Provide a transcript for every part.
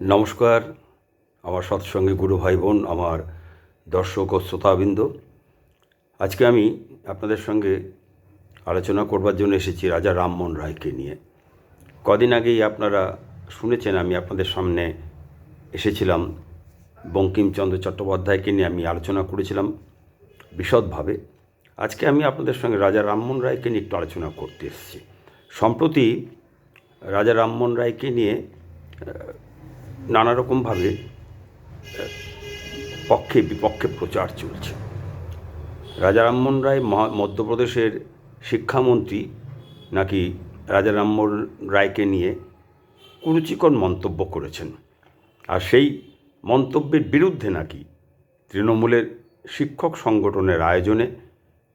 নমস্কার, আমার সৎসঙ্গে গুরু ভাই বোন আমার দর্শক ও শ্রোতাবৃন্দ। আজকে আমি আপনাদের সঙ্গে আলোচনা করবার জন্য এসেছি রাজা রামমোহন রায়কে নিয়ে। কদিন আগেই আপনারা শুনেছেন, আমি আপনাদের সামনে এসেছিলাম, বঙ্কিমচন্দ্র চট্টোপাধ্যায়কে নিয়ে আমি আলোচনা করেছিলাম বিশদভাবে। আজকে আমি আপনাদের সঙ্গে রাজা রামমোহন রায়কে নিয়ে একটু আলোচনা করতে এসেছি। সম্প্রতি রাজা রামমোহন রায়কে নিয়ে নানা রকমভাবে পক্ষে বিপক্ষে প্রচার চলছে। রাজা রামমোহন রায় মধ্যপ্রদেশের শিক্ষামন্ত্রী নাকি রাজা রামমোহন রায়কে নিয়ে কুরুচিকর মন্তব্য করেছেন। আর সেই মন্তব্যের বিরুদ্ধে নাকি তৃণমূলের শিক্ষক সংগঠনের আয়োজনে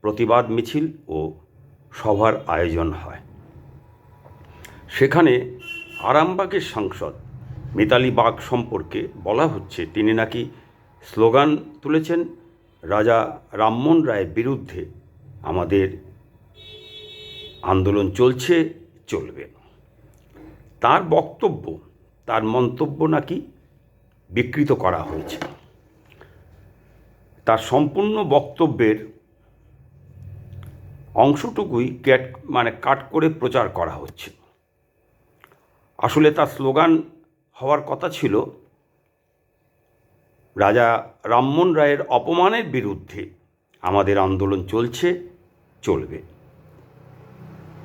প্রতিবাদ মিছিল ও সভার আয়োজন হয়। সেখানে আরামবাগের সাংসদ মিতালি বাগ সম্পর্কে বলা হচ্ছে, তিনি নাকি স্লোগান তুলেছেন, রাজা রামমোহন রায়ের বিরুদ্ধে আমাদের আন্দোলন চলছে, চলবে। তার বক্তব্য, তার মন্তব্য নাকি বিকৃত করা হয়েছে। তার সম্পূর্ণ বক্তব্যের অংশটুকুই ক্যাট মানে কাট করে প্রচার করা হচ্ছে। আসলে তার স্লোগান হওয়ার কথা ছিল, রাজা রামমোহন রায়ের অপমানের বিরুদ্ধে আমাদের আন্দোলন চলছে, চলবে।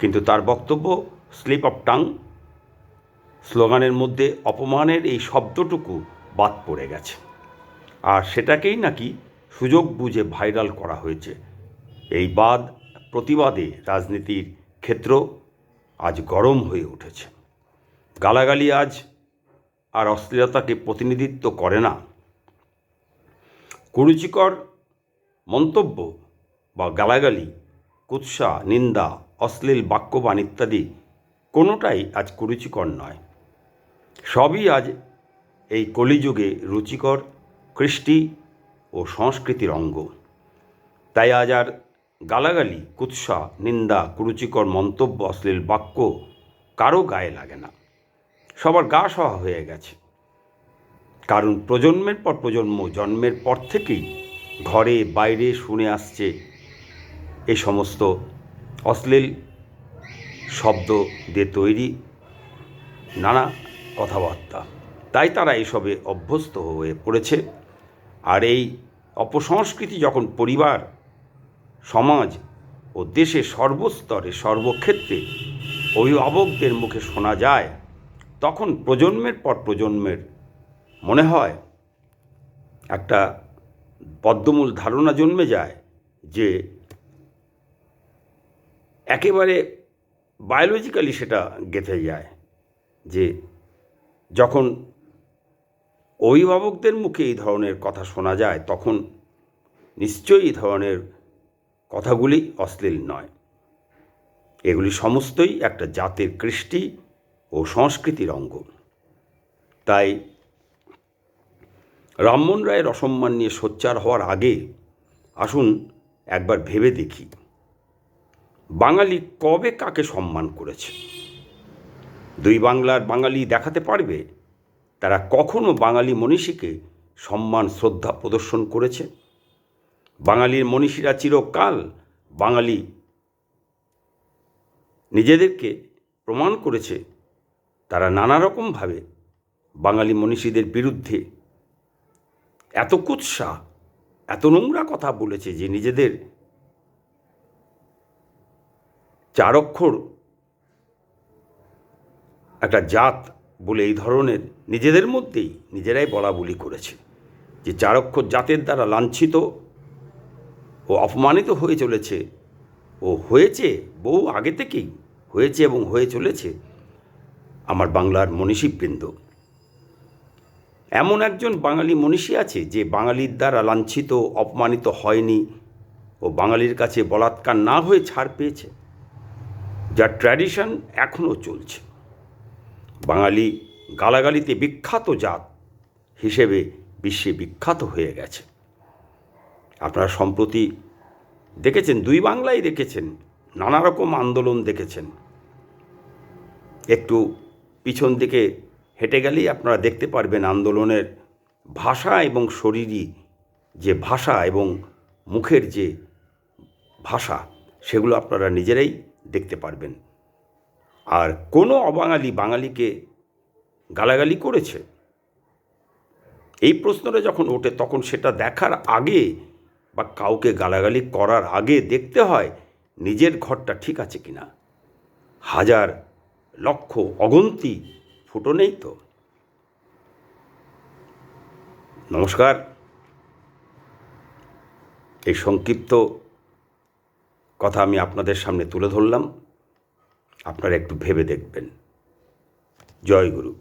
কিন্তু তার বক্তব্য স্লিপ অফ টাং, স্লোগানের মধ্যে অপমানের এই শব্দটুকু বাদ পড়ে গেছে। আর সেটাকেই নাকি সুযোগ বুঝে ভাইরাল করা হয়েছে। এই বাদ, প্রতিবাদে রাজনীতির ক্ষেত্র আজ গরম হয়ে উঠেছে। গালাগালি আজ আর অশ্লীলতাকে প্রতিনিধিত্ব করে না। কুরুচিকর মন্তব্য বা গালাগালি, কুৎসা, নিন্দা, অশ্লীল বাক্যবান ইত্যাদি কোনোটাই আজ কুরুচিকর নয়। সবই আজ এই কলিযুগে রুচিকর, কৃষ্টি ও সংস্কৃতির অঙ্গ। তাই আজ আর গালাগালি, কুৎসা, নিন্দা, কুরুচিকর মন্তব্য, অশ্লীল বাক্য কারও গায়ে লাগে না। সবার গা সহা হয়ে গেছে। কারণ প্রজন্মের পর প্রজন্ম, জন্মের পর থেকেই ঘরে, বাইরে শুনে আসছে এই সমস্ত অশ্লীল শব্দ দিয়ে তৈরি নানা কথাবার্তা। তাই তারা এসবে অভ্যস্ত হয়ে পড়েছে। আর এই অপসংস্কৃতি যখন পরিবার, সমাজ ও দেশের সর্বস্তরে, সর্বক্ষেত্রে অভিভাবকদের মুখে শোনা যায় তখন প্রজন্মের পর প্রজন্মের মনে হয় একটা পদ্মমূল ধারণা জন্মে যায় যে একেবারে বায়োলজিক্যালি সেটা গেঁথে যায়, যে যখন অভিভাবকদের মুখে এই ধরনের কথা শোনা যায়, তখন নিশ্চয়ই এই ধরনের কথাগুলি অশ্লীল নয়। এগুলি সমস্তই একটা জাতের কৃষ্টি। ও সংস্কৃতির অঙ্গ। তাই রামমোহন রায়ের অসম্মান নিয়ে সোচ্চার হওয়ার আগে আসুন একবার ভেবে দেখি, বাঙালি কবে কাকে সম্মান করেছে? দুই বাংলার বাঙালি দেখাতে পারবে তারা কখনো বাঙালি মনীষীকে সম্মান, শ্রদ্ধা প্রদর্শন করেছে? বাঙালির মনীষীরা চিরকাল বাঙালি নিজেদেরকে প্রমাণ করেছে তারা নানা রকমভাবে বাঙালি মনীষীদের বিরুদ্ধে এত কুৎসা, এত নোংরা কথা বলেছে যে নিজেদের চার অক্ষর একটা জাত বলে এই ধরনের নিজেদের মধ্যেই নিজেরাই বলা বলি করেছে যে চার অক্ষর জাতের দ্বারা লাঞ্ছিত ও অপমানিত হয়ে চলেছে ও হয়েছে, বহু আগে থেকেই হয়েছে এবং হয়ে চলেছে আমার বাংলার মনীষীবৃন্দ। এমন একজন বাঙালি মনীষী আছে যে বাঙালির দ্বারা লাঞ্ছিত, অপমানিত হয়নি ও বাঙালির কাছে বলাৎকার না হয়ে ছাড় পেয়েছে, যার ট্র্যাডিশন এখনও চলছে। বাঙালি গালাগালিতে বিখ্যাত জাত হিসেবে বিশ্বে বিখ্যাত হয়ে গেছে। আপনারা সম্প্রতি দেখেছেন, দুই বাংলায় দেখেছেন, নানা রকম আন্দোলন দেখেছেন। একটু পিছন দিকে হেঁটে গেলেই আপনারা দেখতে পারবেন আন্দোলনের ভাষা এবং শরীরী যে ভাষা এবং মুখের যে ভাষা, সেগুলো আপনারা নিজেরাই দেখতে পারবেন। আর কোনো অবাঙালি বাঙালিকে গালাগালি করেছে? এই প্রশ্নটা যখন ওঠে, তখন সেটা দেখার আগে বা কাউকে গালাগালি করার আগে দেখতে হয়, নিজের ঘরটা ঠিক আছে কিনা? হাজার লক্ষ অগন্তি ফুটো নেই তো? নমস্কার। এই সংক্ষিপ্ত কথা আমি আপনাদের সামনে তুলে ধরলাম। আপনারা একটু ভেবে দেখবেন। জয় গুরু।